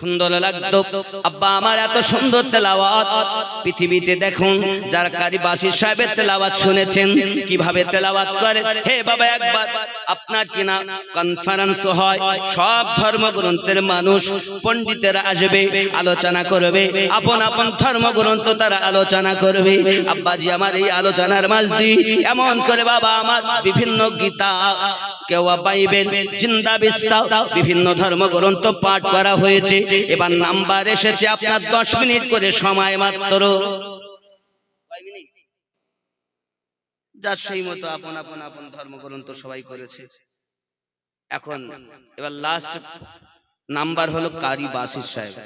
সুন্দর লাগতো। আব্বা আমার এত সুন্দর তেলাওয়াত। পৃথিবীতে দেখুন, যার কারি বাসির সাহেবের তেলাওয়াত শুনেছেন, কীভাবে তেলাওয়াত করে। হে বাবা, একবার। আপনার কিনা কনফারেন্স হয়। সব ধর্মগ্রন্থের মানুষ পণ্ডিতেরা আসবে, আলোচনা করবে। আপন আপন ধর্মগ্রন্থ তারা আলোচনা করবে। আব্বাজি, আমার এই আলোচনার মাঝ দিয়ে এমন করে বাবা আমার বিভিন্ন গীতা কেউ বাইবেল, জিন্দা বিস্তাও বিভিন্ন ধর্মগ্রন্থ পাঠ করা হয়েছে। এবার নাম্বার এসেছে আপনার দশ মিনিট করে সময় মাত্র। যার সেই মতো আপন আপন আপন ধর্মগ্রন্থ সবাই করেছে। এখন এবার লাস্ট নাম্বার হলো কারি বাসির সাহেব।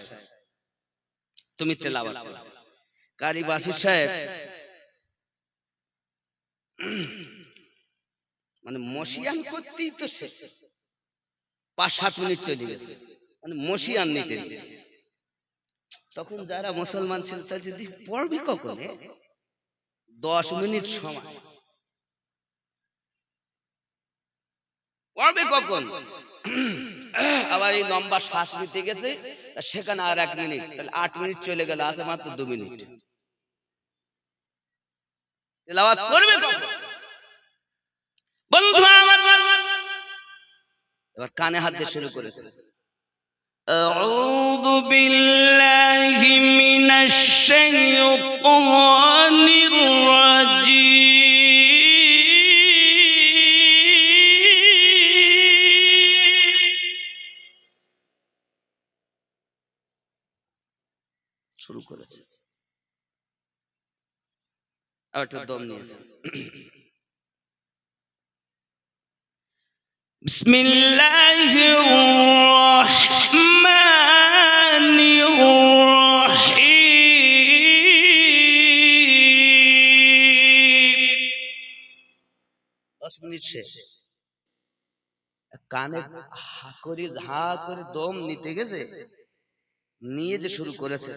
তুমি তেলাওয়াত করো। কারি। বাসির সাহেব মানে মশিয়ান করতেই তো সে পাঁচ সাত মিনিট চলে গেছে। মানে মশিয়ান নিতে নিতে তখন যারা মুসলমান ছিল তারা যদি পড়বি কখন? দশ মিনিট সময়। পড়বে কখন আবার এই লম্বা শ্বাস নিতে গেছে তা সেখানে আর এক মিনিট তাহলে আট মিনিট চলে গেল আছে মাত্র দু মিনিট তেলাওয়াত করবে কখন বন্ধু আমার এবার কানে হাত দিয়ে শুরু করেছে أعوذ بالله من الشيطان الرجيم শুরু করেছে। দম নিয়েছে। মিনিট শেষ। কানে হা করে হা করে দম নিতে গেছে নিয়ে যে শুরু করেছে।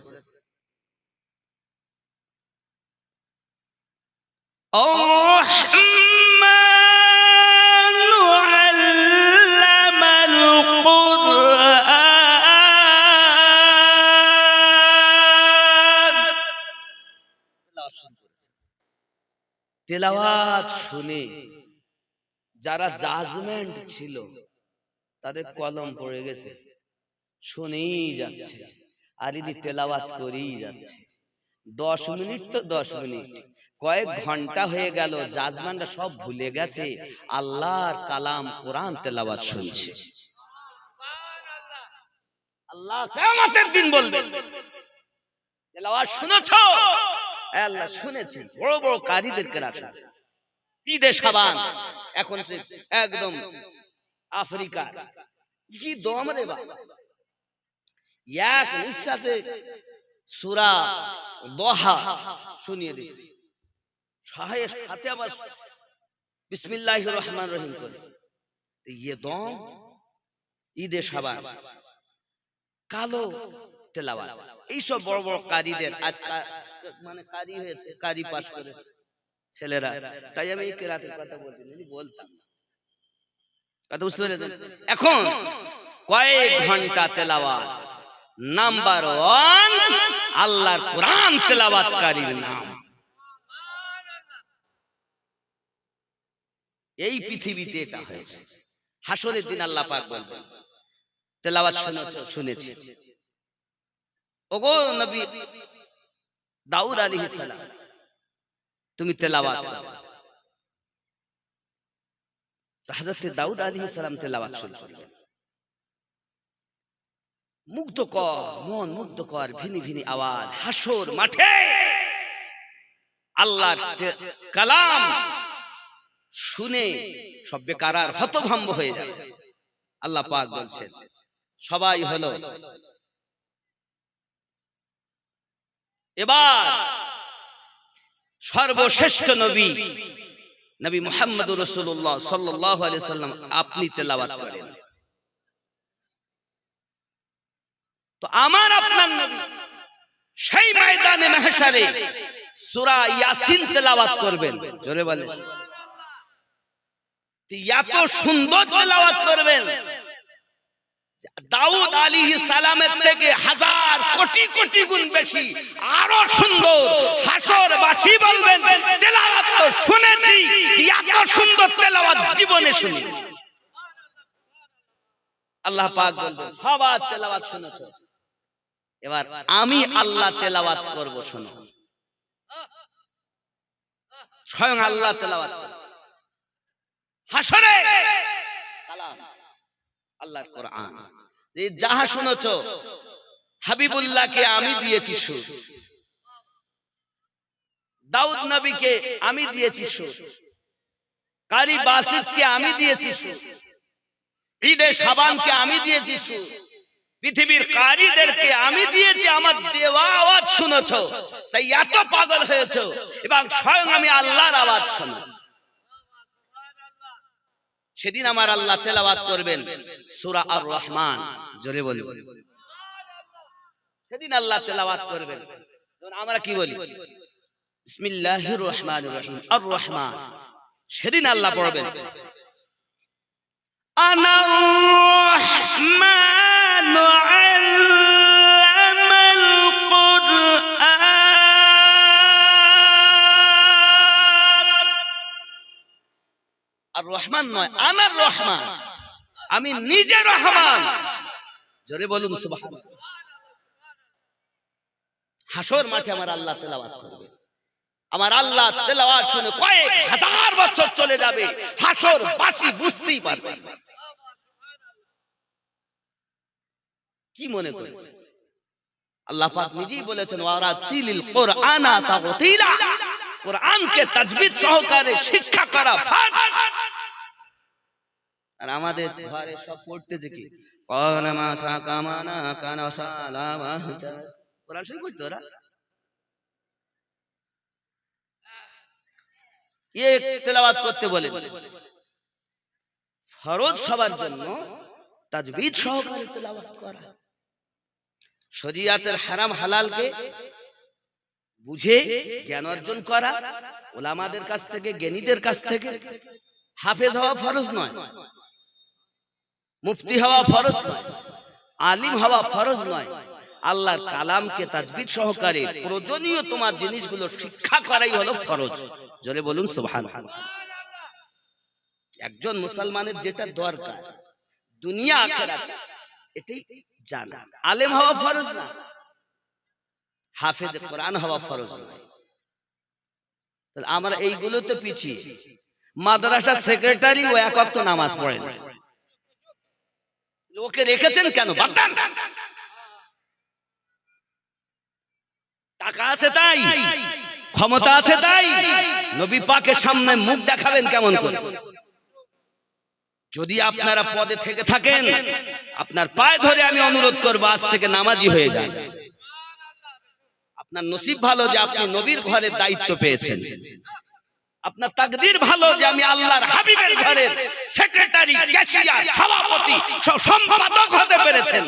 الرحمن علم القرآن তেলাওয়াত শুনে যারা জাজমেন্ট ছিল তাদের কলম পড়ে গেছে শুনেই যাচ্ছে আর ইনি তেলাওয়াত করেই যাচ্ছে দশ মিনিট তো দশ মিনিট কয়েক ঘণ্টা হয়ে গেল জাজমানরা সব ভুলে গেছে আল্লাহর কালাম কোরআন তেলাওয়াত শুনছে। আল্লাহ কিয়ামতের দিন বলবে। তেলাওয়াত শুনেছো? আল্লাহ শুনেছি বড় বড় কারীদেরকে রাখা ঈদে সাবান। এখন সে একদম আফ্রিকা কি দম রে বাবা এক নিঃশ্বাসে সুরা দোহা শুনিয়ে দিচ্ছি সাহের সাথে আবার বিসমিল্লাহ রহমান রহিম করে। ইয়ে দম, ঈদে সাবান কালো তেলাওয়াত। এইসব বড় বড় আজ মানে কারি হয়েছে, কারি পাশ ছেলেরা। তাই আমি কথা বলছি বলতাম কথা বুঝতে পেরেছেন? এখন কয়েক ঘণ্টা তেলাওয়াত। নাম্বার ওয়ান, আল্লাহর কোরআন তেলাওয়াতকারীর নাম। এই পৃথিবীতে এটা হয়েছে। হাসরের দিন আল্লাহ পাক বলবেন। তেলাওয়াত শুনেছো শুনেছি। ওগো নবী দাউদ আলাইহিস সালাম তুমি তেলাওয়াত করো। তো হযরত দাউদ আলাইহিস সালাম তেলাওয়াত শুরু করলেন। মুগ্ধ কর মন মুগ্ধ কর ভিনি ভিনি আওয়াজ। হাসর মাঠে। আল্লাহর কালাম। শুনে সব বেকারার হতভম্ব হয়ে যায়। আল্লাহ পাক বলছেন সবাই হলো এবার সর্বশ্রেষ্ঠ নবী নবী মুহাম্মদ রসুল্লাহ সাল্লাহ সাল্লাম আপনি তেলাওয়াত করেন। তো আমার আপনার নবী সেই ময়দানে মেহসারে সূরা ইয়াসিন তেলাওয়াত করবেন। জোরে বলেন। এত সুন্দর তেলাওয়াত করবেন। দাউদ আলী সালামের থেকে হাজার কোটি কোটি গুণ বেশি, আরও সুন্দর হাসর বাসি বলবেন, তেলাওয়াত তো শুনেছি এত সুন্দর তেলাওয়াত জীবনে শুনি। আল্লাহ পাক বলবেন, সবার তেলাওয়াত শুনেছো। এবার আমি আল্লাহ তেলাওয়াত করব, শোনো। স্বয়ং আল্লাহ তেলাওয়াত করবে। হাসরে কালাম। আল্লাহর কোরআন। এই যাহা শুনেছ হাবিবুল্লাহকে আমি দিয়েছি সুর দাউদ নবীকে আমি দিয়েছি সুর কারি বাসিদকে আমি দিয়েছি সুর ঈদে সাবানকে আমি দিয়েছি সুর পৃথিবীর কারীদেরকে আমি দিয়েছি আমার দেওয়া আওয়াজ শুনেছ। তাই এত পাগল হয়েছ। এবং স্বয়ং আমি আল্লাহর আওয়াজ শুনো সেদিন আমার আল্লাহ তেলাওয়াত করবেন সূরা আর রহমান জোরে বলি সেদিন আল্লাহ তেলাওয়াত করবেন। আমরা কি বলি? বিসমিল্লাহির রহমানির রহিম আর রহমান সেদিন আল্লাহ পড়বেন। আনা রহমান রহমান নয়, আনার রহমান। আমি নিজে রহমান। জোরে বলুন হাসর মাঠে আমার আল্লাহ তেলাওয়াত করবে। আমার আল্লাহ তেলাওয়াত শুনে কয়েক হাজার বছর চলে যাবে। হাসর বাসি বুঝতেই পারবে। কি মনে করেছে? আল্লাহ পাক নিজেই বলেছেন, ওয়ারা তিলিল কোরআনা তাগতিলা কোরআনকে তাজবিদ সহকারে শিক্ষা করা ফার্জ। আর আমাদের ঘরে সব পড়তেছে কি? কনা মাসা কামানা কানা সালা কোরআন শরীফ পড়তো ওরা? ইয়ে তেলাওয়াত করতে বলে। ফরজ সবার জন্য তাজবিদ সহকারে তেলাওয়াত করা। শরিয়াতের হারাম হালালকে বুঝে জ্ঞান অর্জন করা। ওলামাদের কাছ থেকে জ্ঞানীদের কাছ থেকে হাফেজ হওয়া ফরজ নয়। মুফতি হওয়া ফরজ নয়, আলিম হওয়া ফরজ নয়। আল্লাহর কালামকে তাজবিদ সহকারে প্রয়োজনীয় তোমার জিনিসগুলো শিক্ষা করাই হলো ফরজ। জোরে বলুন সুবহান একজন মুসলমানের যেটা দরকার, দুনিয়া আখেরাত, এটাই জানা। আলেম হওয়া ফরজ না, হাফেজ কোরআন হওয়া ফরজ নয়। তাহলে আমরা এইগুলোতে পিছিয়ে, মাদ্রাসার সেক্রেটারি ও এক নামাজ পড়ে না। লোকে রেখেছেন কেন? টাকা আছে তাই। ক্ষমতা আছে তাই। নবী পাকের সামনে মুখ দেখাবেন কেমন করে? যদি আপনারা পদে থেকে থাকেন আপনার পায়ে ধরে আমি অনুরোধ করব আজ থেকে নামাজি হয়ে যান। আপনার নসিব ভালো যে আপনি নবীর ঘরের দায়িত্ব পেয়েছেন। আপনার তাকদির ভালো যে আমি আল্লাহর হাবিবের ঘরের সেক্রেটারি ক্যাশিয়ার সভাপতি, সব সম্পাদক হতে পেরেছেন।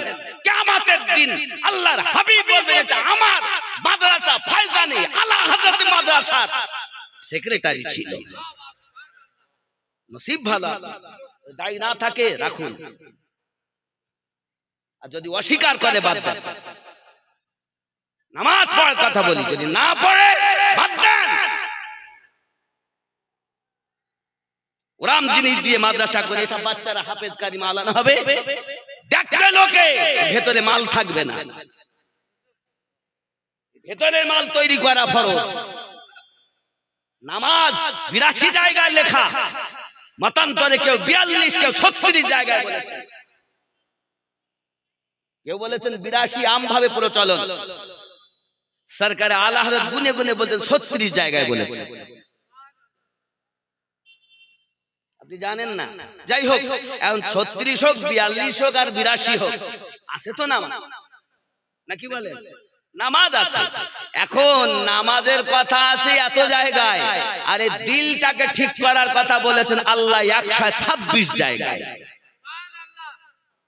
কিয়ামতের দিন আল্লাহর হাবিব বলবেন, এটা আমার মাদ্রাসা, ফায়জানি, আলা হযরত মাদ্রাসার সেক্রেটারি ছিল। নসিব ভালো দায়ী না থাকে, রাখুন। আর যদি অস্বীকার করে, বাদ নামাজ পড়ার কথা বলি, যদি না পড়ে বাদ দেন ওরাম জিনিস দিয়ে মাদ্রাসা করে সব বাচ্চারা হাফেজ কারিমা আলানো হবে। দেখবে লোকে। ভেতরে মাল থাকবে না। ভেতরের মাল তৈরি করা ফরজ। নামাজ বিরাশি জায়গায় লেখা। মতান্তরে কেউ বিয়াল্লিশ কেউ ছত্রিশ জায়গায় বলেছে। কেউ বলেছেন বিরাশি আম ভাবে প্রচলন। সরকারে আলা গুনে গুনে বলছেন ছত্রিশ জায়গায় বলেছে। আপনি জানেন না। যাই হোক এখন ছত্রিশ হোক বিয়াল্লিশ হোক আর বিরাশি হোক। আছে তো নাকি বলে? নামাজ আছে। এখন নামাজের কথা আছে এত জায়গায়। আরে দিলটাকে ঠিক করার কথা বলেছেন আল্লাহ একশো ছাব্বিশ জায়গায়।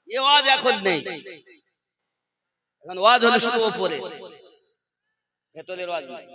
ওয়াজ এখন নেই। এখন ওয়াজ হলো শুধু ওপরে। ভেতরের ওয়াজ নেই।